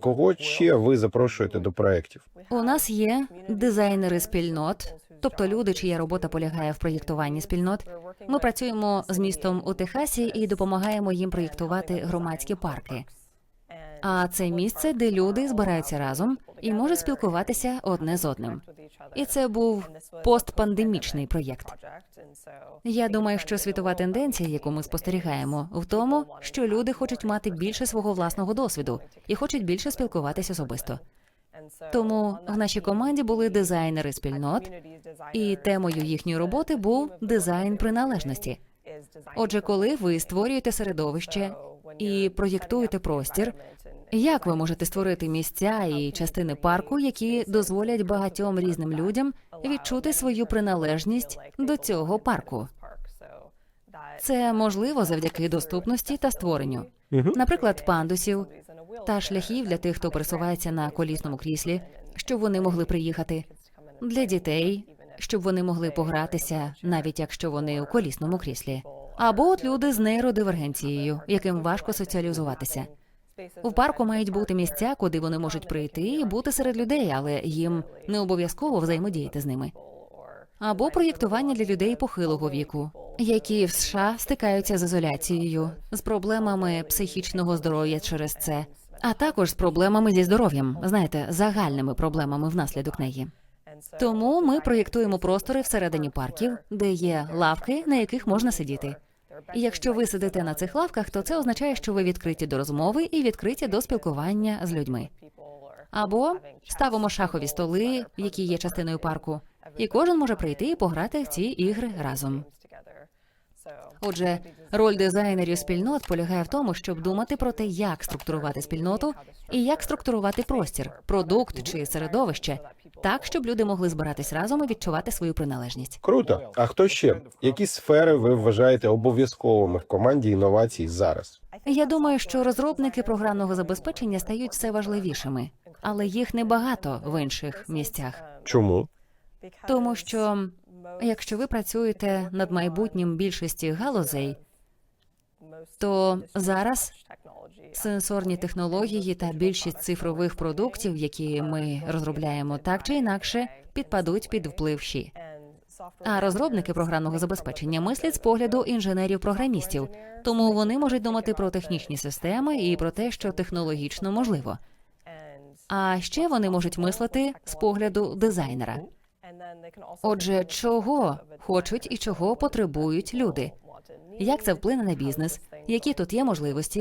Кого ще ви запрошуєте до проєктів? У нас є дизайнери спільнот, тобто люди, чия робота полягає в проєктуванні спільнот. Ми працюємо з містом у Техасі і допомагаємо їм проєктувати громадські парки. А це місце, де люди збираються разом і можуть спілкуватися одне з одним. І це був постпандемічний проєкт. Я думаю, що світова тенденція, яку ми спостерігаємо, в тому, що люди хочуть мати більше свого власного досвіду і хочуть більше спілкуватися особисто. Тому в нашій команді були дизайнери спільнот, і темою їхньої роботи був дизайн приналежності. Отже, коли ви створюєте середовище і проєктуєте простір, як ви можете створити місця і частини парку, які дозволять багатьом різним людям відчути свою приналежність до цього парку? Це можливо завдяки доступності та створенню, наприклад, пандусів та шляхів для тих, хто пересувається на колісному кріслі, щоб вони могли приїхати для дітей, щоб вони могли погратися, навіть якщо вони у колісному кріслі, або от люди з нейродивергенцією, яким важко соціалізуватися. У парку мають бути місця, куди вони можуть прийти і бути серед людей, але їм не обов'язково взаємодіяти з ними. Або проєктування для людей похилого віку, які в США стикаються з ізоляцією, з проблемами психічного здоров'я через це, а також з проблемами зі здоров'ям, знаєте, загальними проблемами внаслідок неї. Тому ми проєктуємо простори всередині парків, де є лавки, на яких можна сидіти. І якщо ви сидите на цих лавках, то це означає, що ви відкриті до розмови і відкриті до спілкування з людьми. Або ставимо шахові столи, які є частиною парку, і кожен може прийти і пограти в ці ігри разом. Отже, роль дизайнерів спільнот полягає в тому, щоб думати про те, як структурувати спільноту і як структурувати простір, продукт чи середовище, так, щоб люди могли збиратись разом і відчувати свою приналежність. Круто. А хто ще? Які сфери ви вважаєте обов'язковими в команді інновацій зараз? Я думаю, що розробники програмного забезпечення стають все важливішими, але їх небагато в інших місцях. Чому? Тому що якщо ви працюєте над майбутнім більшості галузей, то зараз сенсорні технології та більшість цифрових продуктів, які ми розробляємо, так чи інакше підпадуть під вплив ЩІ. А розробники програмного забезпечення мислять з погляду інженерів-програмістів, тому вони можуть думати про технічні системи і про те, що технологічно можливо. А ще вони можуть мислити з погляду дизайнера. Отже, чого хочуть і чого потребують люди? Як це вплине на бізнес? Які тут є можливості?